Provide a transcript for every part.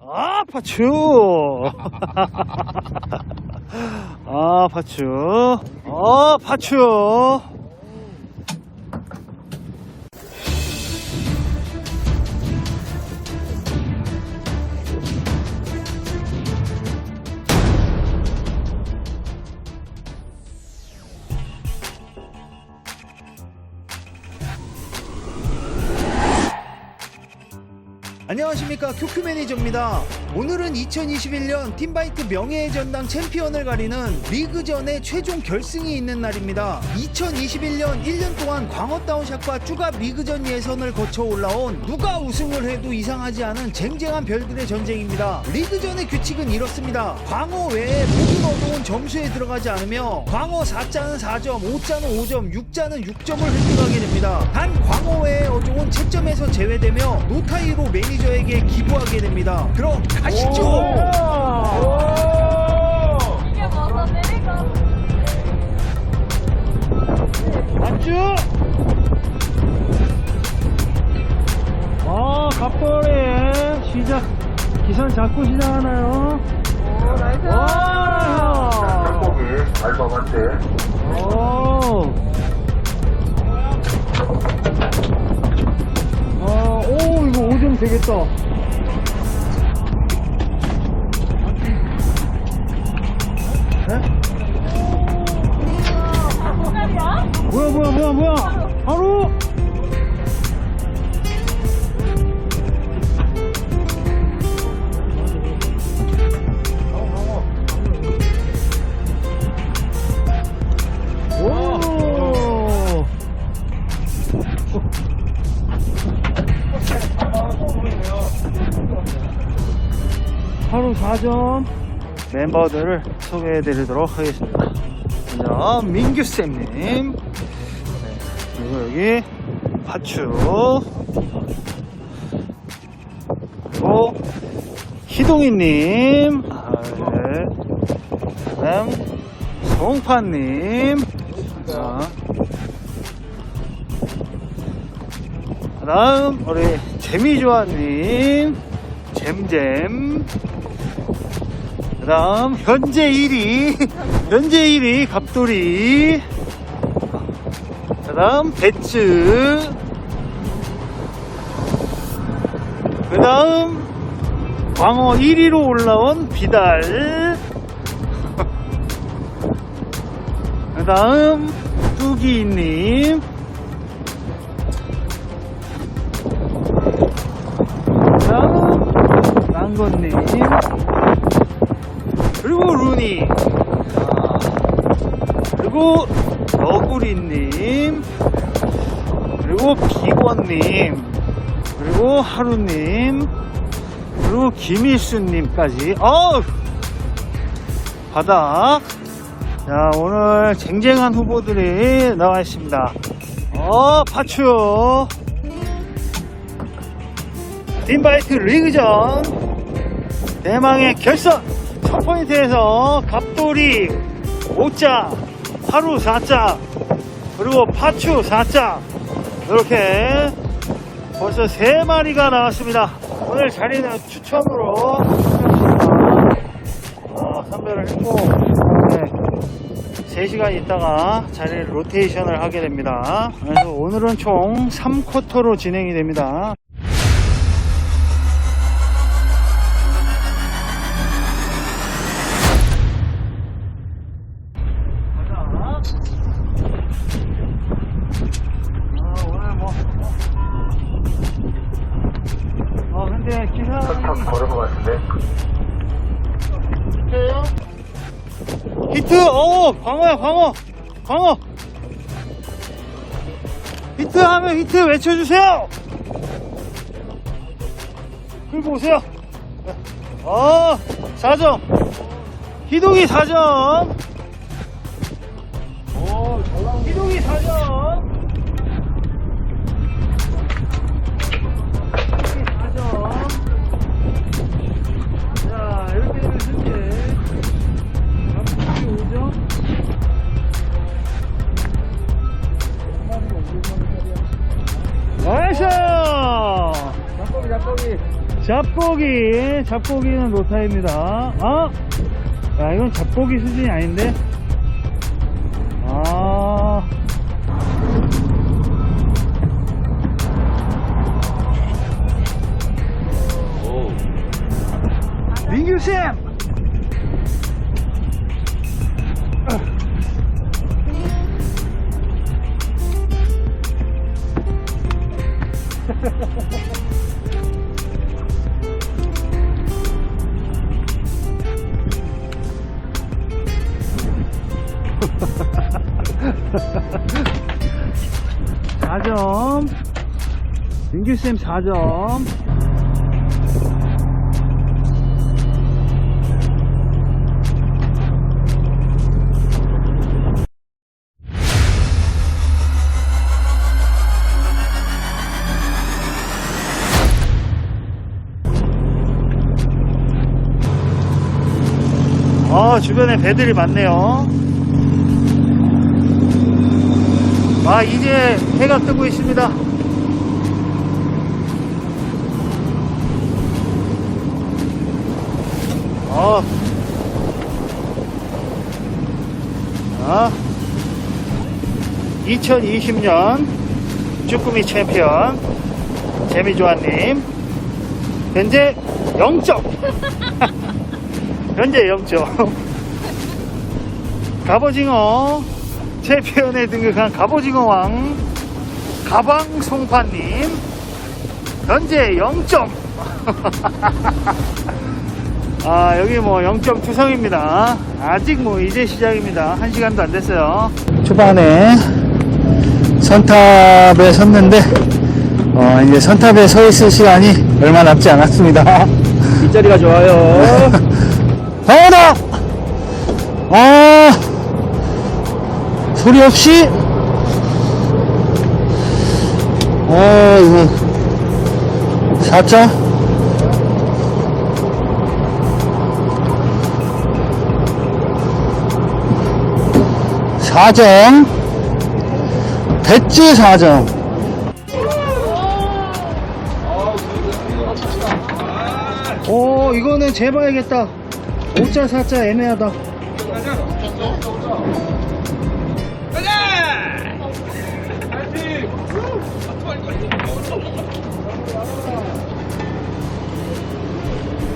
아, 파추! 아, 파추. 아, 파추. 안녕하십니까 큐큐 매니저입니다. 오늘은 2021년 팀바이크 명예의 전당 챔피언을 가리는 리그전의 최종 결승이 있는 날입니다. 2021년 1년 동안 광어다운샷과 쭈갑 리그전 예선을 거쳐 올라온 누가 우승을 해도 이상하지 않은 쟁쟁한 별들의 전쟁입니다. 리그전의 규칙은 이렇습니다. 광어 외에 모든 어동은 점수에 들어가지 않으며 광어 4자는 4점, 5자는 5점, 6자는 6점을 획득하게 됩니다. 단 광어 외의 어종은 채점에서 제외되며 노타이로 매니저에게 기부하게 됩니다. 그럼 가시죠. 이게 맞아 내리가 파추! 아, 갑돌이 시작. 기선 잡고 시작하나요? 오 나이스 와! 거기 알바한테 오. 아, 오, 이거 5점 되겠다. 멤버들을 소개해 드리도록 하겠습니다. 먼저 민규쌤님 네, 그리고 여기 파추 그리고 희동이님 아, 네. 그다음 송파님 자. 그다음 우리 재미좋아님 잼잼 그 다음 현재 1위 현재 1위 갑돌이. 그 다음 배츠 그 다음 광어 1위로 올라온 비달. 그 다음 뚜기님 아, 그리고 너구리님. 그리고 비권님. 그리고 하루님. 그리고 김일수님까지. 어우! 바닥 자 오늘 쟁쟁한 후보들이 나와 있습니다. 어 파추 딘바이크 리그전. 대망의 결선 첫 포인트에서 갑돌이 5자, 하루 4자, 그리고 파추 4자 이렇게 벌써 3마리가 나왔습니다. 오늘 자리는 추첨으로 어, 선별을 했고 네, 3시간 있다가 자리를 로테이션을 하게 됩니다. 그래서 오늘은 총 3쿼터로 진행이 됩니다. 광어야, 광어! 광어! 히트 하면 히트 외쳐주세요! 끌고 오세요! 어, 4점! 희동이 4점! 희동이 4점! 잡고기, 잡고기는 노타입니다. 아! 야, 이건 잡고기 수준이 아닌데? 아. 민규쌤! 민규쌤 4점. 아, 주변에 배들이 많네요. 아, 이제 해가 뜨고 있습니다. 아, 아, 2020년 쭈꾸미 챔피언 재미조아님 현재 0점. 현재 0점. 갑오징어 챔피언에 등극한 갑오징어 왕 가방 송파님 현재 0점 아 여기 뭐 0점 투성입니다 아직 뭐 이제 시작입니다 1시간도 안 됐어요 초반에 선탑에 섰는데 어, 이제 선탑에 서 있을 시간이 얼마 남지 않았습니다 뒷자리가 좋아요. 방어다! 아, 소리 없이, 아, 이거, 4점? 사점 배지 4점. 오, 이거는 재봐야겠다. 5자, 4자 애매하다.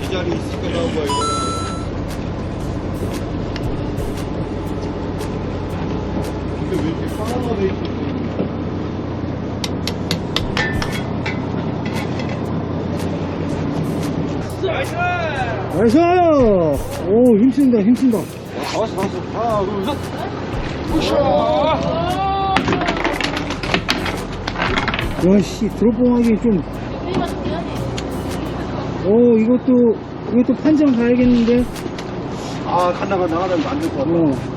이 자리 있을 거라고 이거. 나이스! 오, 힘쓴다, 힘쓴다. 나왔어, 나왔어. 하나, 둘, 셋. 야, 씨, 드롭봉하기 좀. 오, 이것도, 이것도 판정 가야겠는데? 아, 칸나가 나가면 안될것 같아. 어.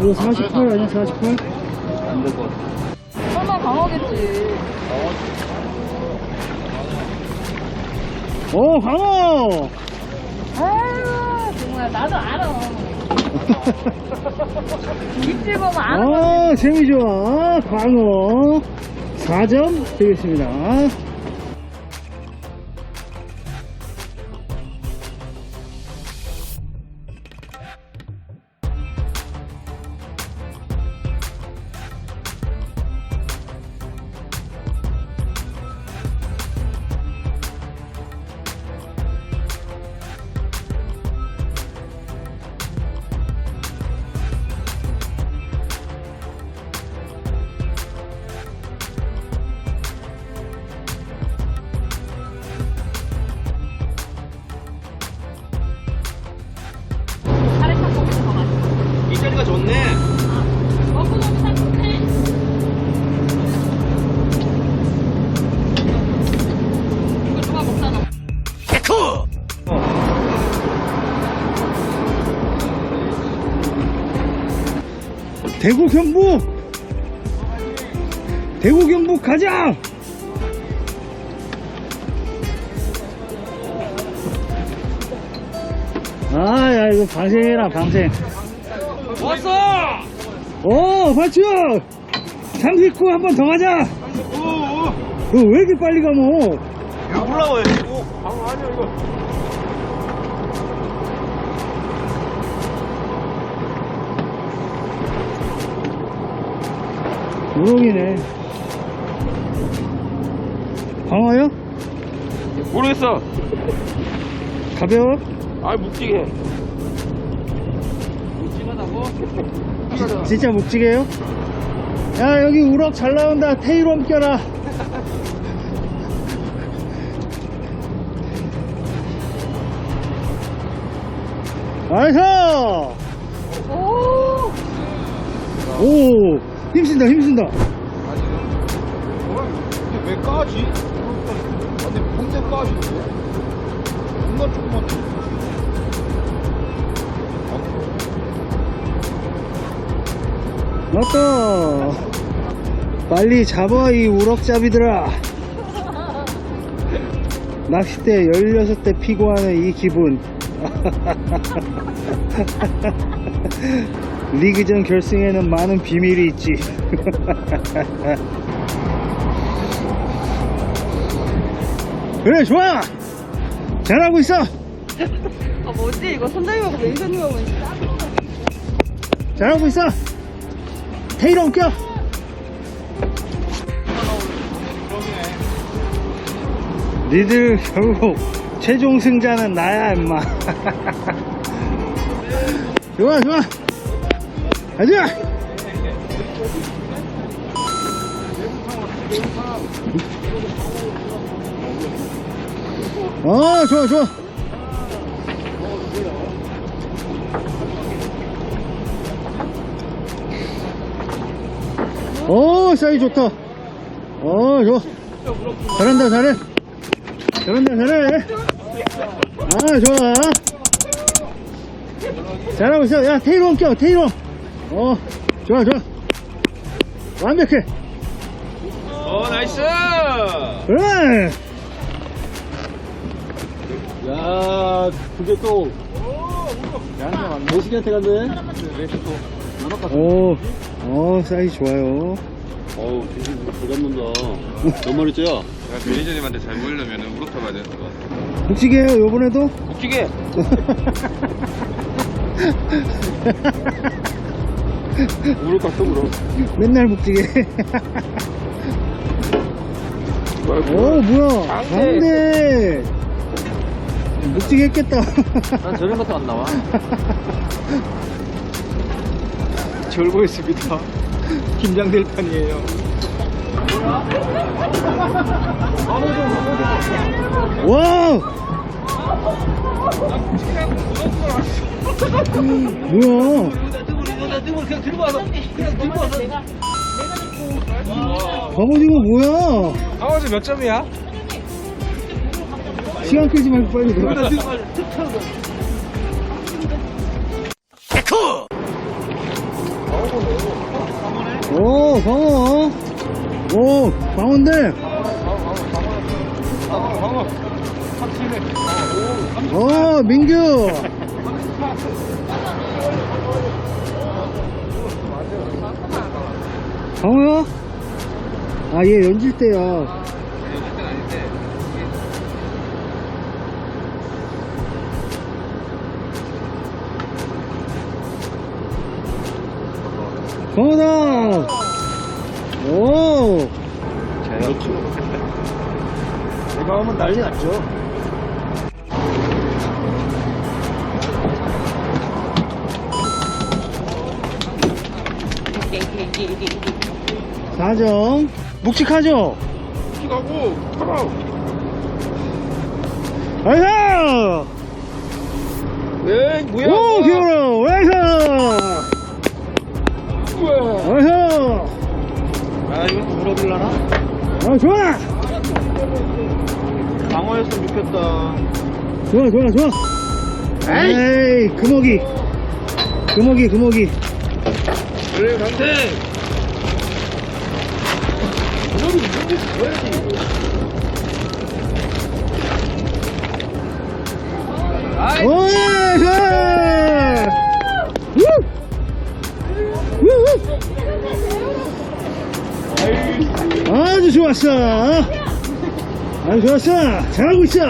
이거 48 아니야, 48? 안 될 것 같아. 설마 강하겠지. 오, 강호! 아유, 정말 나도 알아. 입질 보면 아는 거지. 아, 재미 좋아. 광어. 4점 되겠습니다. 대구 경북! 대구 경북 가자! 아, 야, 이거 방생해라, 방생. 왔어! 오, 발출! 39 한 번 더 가자! 너왜 이렇게 빨리 가노? 이거 올라와요. 우럭이네. 방어요? 모르겠어. 가벼워? 아 묵직해. 진짜 묵직해요? 야 여기 우럭 잘 나온다 테일홈 껴라 나이스 힘쓴다 힘쓴다 근데 왜 까지? 아니 뭔데 까지는데? 존나 조그만. 맞다 빨리 잡아 이 우럭잡이들아 낚싯대 16대 피고 하는 이 기분 리그전 결승에는 많은 비밀이 있지 그래 좋아. 잘하고 있어. 아, 뭐지? 이거 선장님하고 매니저님하고 잘하고 있어. 테이로 껴 니들 결국 최종 승자는 나야 임마. 좋아 좋아. 가자 어 좋아 좋아. 오 사이 좋다. 어 좋아. 잘한다 잘해. 잘한다 잘해. 아 좋아. 잘하고 있어. 야 테일홈 껴 테일홈 어 좋아 좋아 완벽해 어 나이스. 그래 야 그게 또. 모시한테 갔네. 오, 어 사이즈 좋아요 어우 잘 잡는다. 몇 마리 째야? 매니저님한테 잘 보이려면 우럭 잡아야 되는 거 같아. 묵직해요 요번에도 묵직해. 우럭 갔어 우럭. 맨날 묵직해 오 뭐야? 강대. 묵직했겠다. 난 저런 것도 안 나와. 졸고 있습니다. 긴장될 판이에요. 와우! 뭐야 갑오징어 뭐야? 강아지 몇 점이야? 시간 끌지 말고 빨리 들어 오 방어 오 방어인데. 어 민규 방어야? 아 얘 연질 때야 방어다 오! 제가 하면 난리 났죠. 사점 묵직하죠? 묵직하고 가라. 나이스! 에이 뭐야? 오, 귀여워! 나이스! 나이스! 아 이것도 물어들라나? 아, 좋아! 방어였으면 좋겠다. 좋아, 좋아, 좋아! 에이, 금어기! 금어기, 금어기! 그래 강태. 아주 좋았어! 아, 좋았어. 잘하고 있어.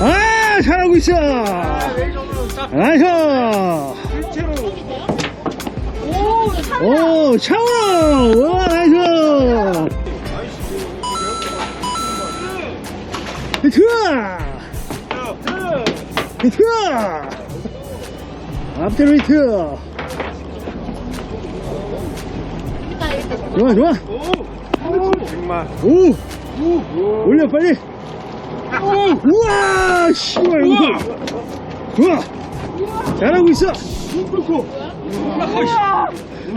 아, 잘하고 있어. 나이스. 오, 차워. 와, 나이스. 히트! 히트! 앞뒤로 히트! 좋아, 좋아! 오! 올려, 빨리! 우와! 씨발, 이거! 좋아! 잘하고 있어!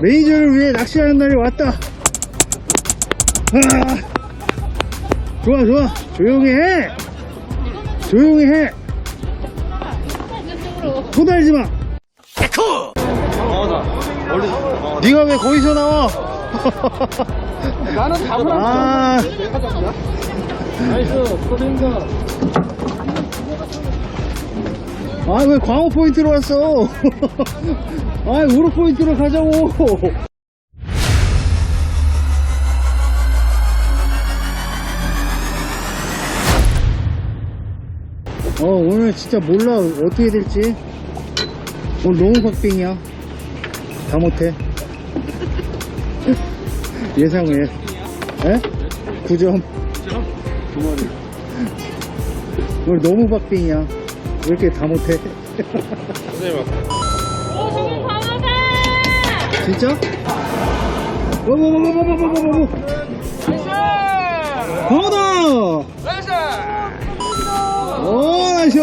메이저를 위해 낚시하는 날이 왔다. 아, 좋아, 좋아. 조용히 해. 조용히 해. 토달지 마. 네가 왜 거기서 나와? 나는 다 아. 나이스, 아, 왜 광호 포인트로 왔어? 아, 우로 포인트로 가자고. 어, 오늘 진짜 몰라. 어떻게 될지. 오늘 너무 박빙이야. 다 못해. 예상을 해. 에? 9점. 오늘 너무 박빙이야. 왜 이렇게 다 못해? 진짜? 뭐뭐뭐뭐뭐뭐뭐뭐 강하다! 오, 나이스!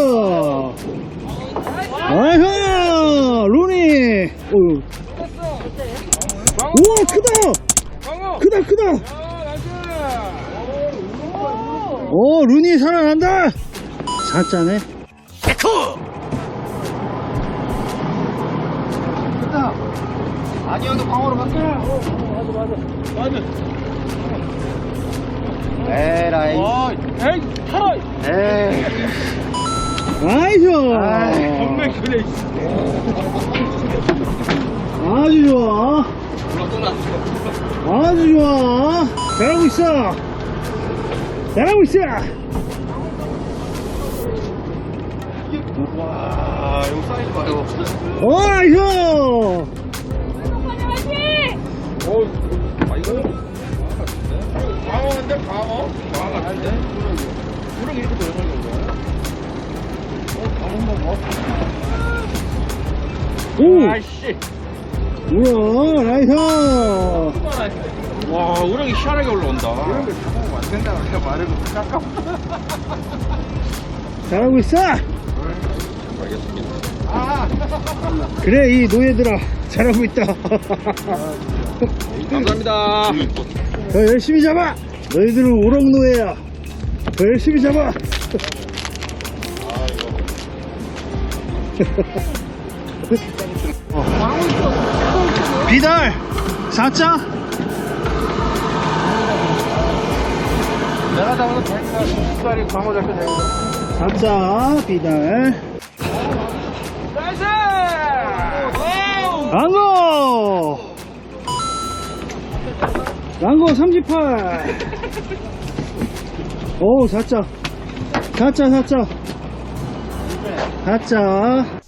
나이스! 로니! 오. 우와, 크다! 크다, 크다! 오, 루니 살아난다! 사짜네. 아니어도 광어로 바꿔. 에라이. 에이, 팔아! 에이. 나이스! 정말 그래. 아주 좋아. 아주 좋아. 잘하고 있어. 잘하고 있어. 와, 이거 사이즈 봐요. 오, 나이스! 광어인데, 광어? 광어 같은데? 그럼 이렇게 돌아가는 거야? 오! 아이씨. 우와, 나이스! 와, 우렁이 희한하게 올라온다. 잘하고 있어! 알겠습니다. 그래, 이 노예들아. 잘하고 있다. 감사합니다. 더 열심히 잡아! 너희들은 우렁노예야. 더 열심히 잡아! 비달! 4자? 내가 잡아서 되니까 20살이 광어 잡혀 되니까. 4자, 비달. 나이스! 랑고! 랑고 38! 오, 4자. 4자, 4자. 4자.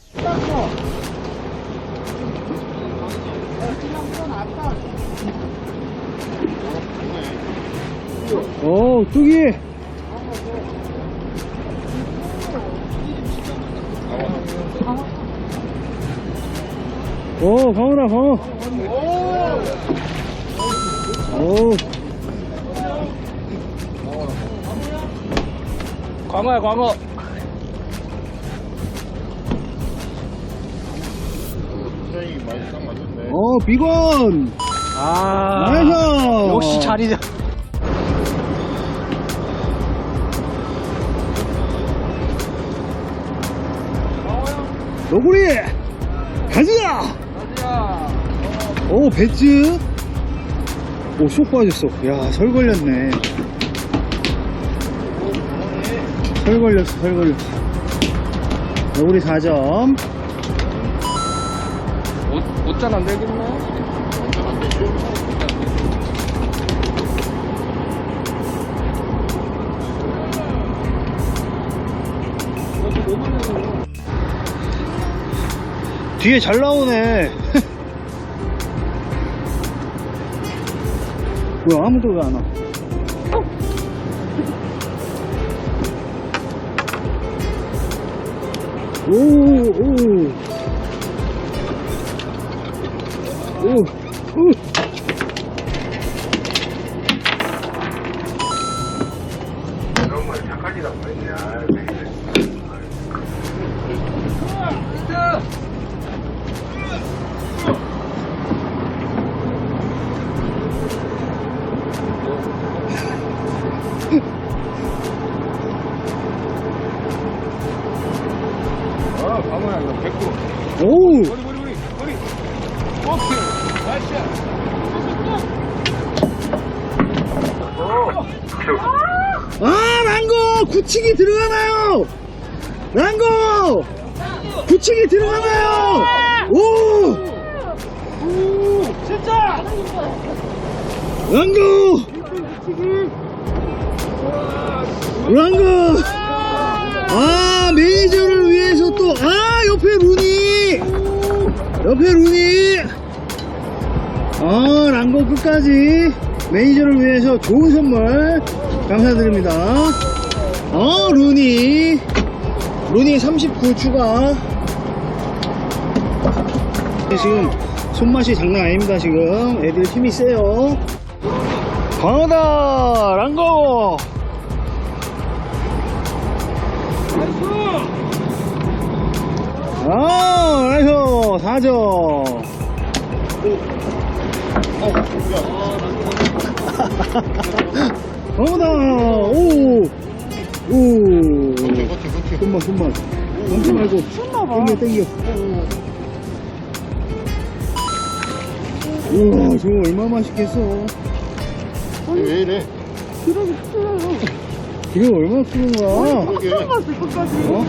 오, 뚜기! 오, 광어라, 광어! 오, 광어야, 광어. 어, 비건! 아, 나이스! 역시 자리다. 너구리! 가자! 오, 배츠! 오, 쏙 빠졌어. 야, 설 걸렸네. 설 걸렸어, 설 걸렸어. 너구리 4점. 옷, 옷잘 안 되겠네? 뒤에 잘 나오네. 뭐야, 아무도 왜 안 와? 오, 오. 오, 오. 랑고! 굳히기 들어가나요? 오! 진짜! 랑고! 랑고! 아, 매니저를 위해서 또, 아, 옆에 루니! 옆에 루니! 아, 랑고 끝까지 매니저를 위해서 좋은 선물 감사드립니다. 어, 루니. 루니 39 추가. 지금 손맛이 장난 아닙니다, 지금. 애들 힘이 세요. 광어다! 랑고! 아, 나이스! 4점. 어머나 오! 오! 손만 손만 멈지 말고 땡겨 땡겨 우와 저거 얼마나 맛있겠어 왜 이래? 기록이 풀려요. 이거 얼마나 푸는 거야 끝까지, 끝까지. 어?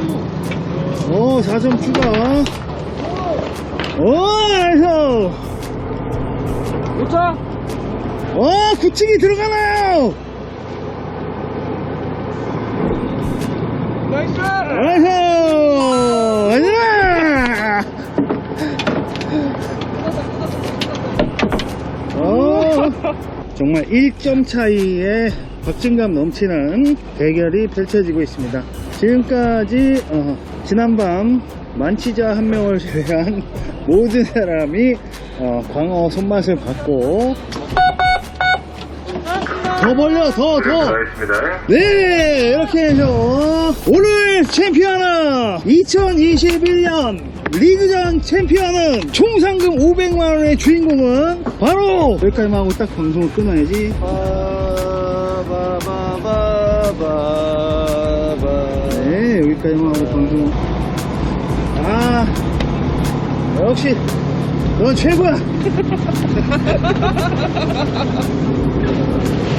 어 4점 추가 오 나이스 도착! 어 굳히기 들어가나요 나이스! 나이스 가자 어, 정말 1점 차이에 박진감 넘치는 대결이 펼쳐지고 있습니다. 지금까지 어, 지난밤 만취자 한 명을 제외한 모든 사람이 어, 광어 손맛을 봤고 더 벌려 더 더. 수고하셨습니다. 네 이렇게 해서 오늘 챔피언은 2021년 리그전 챔피언은 총 상금 500만 원의 주인공은 바로 여기까지만 하고 딱 방송을 끊어야지 네 여기까지만 하고 방송 아 역시 넌 최고야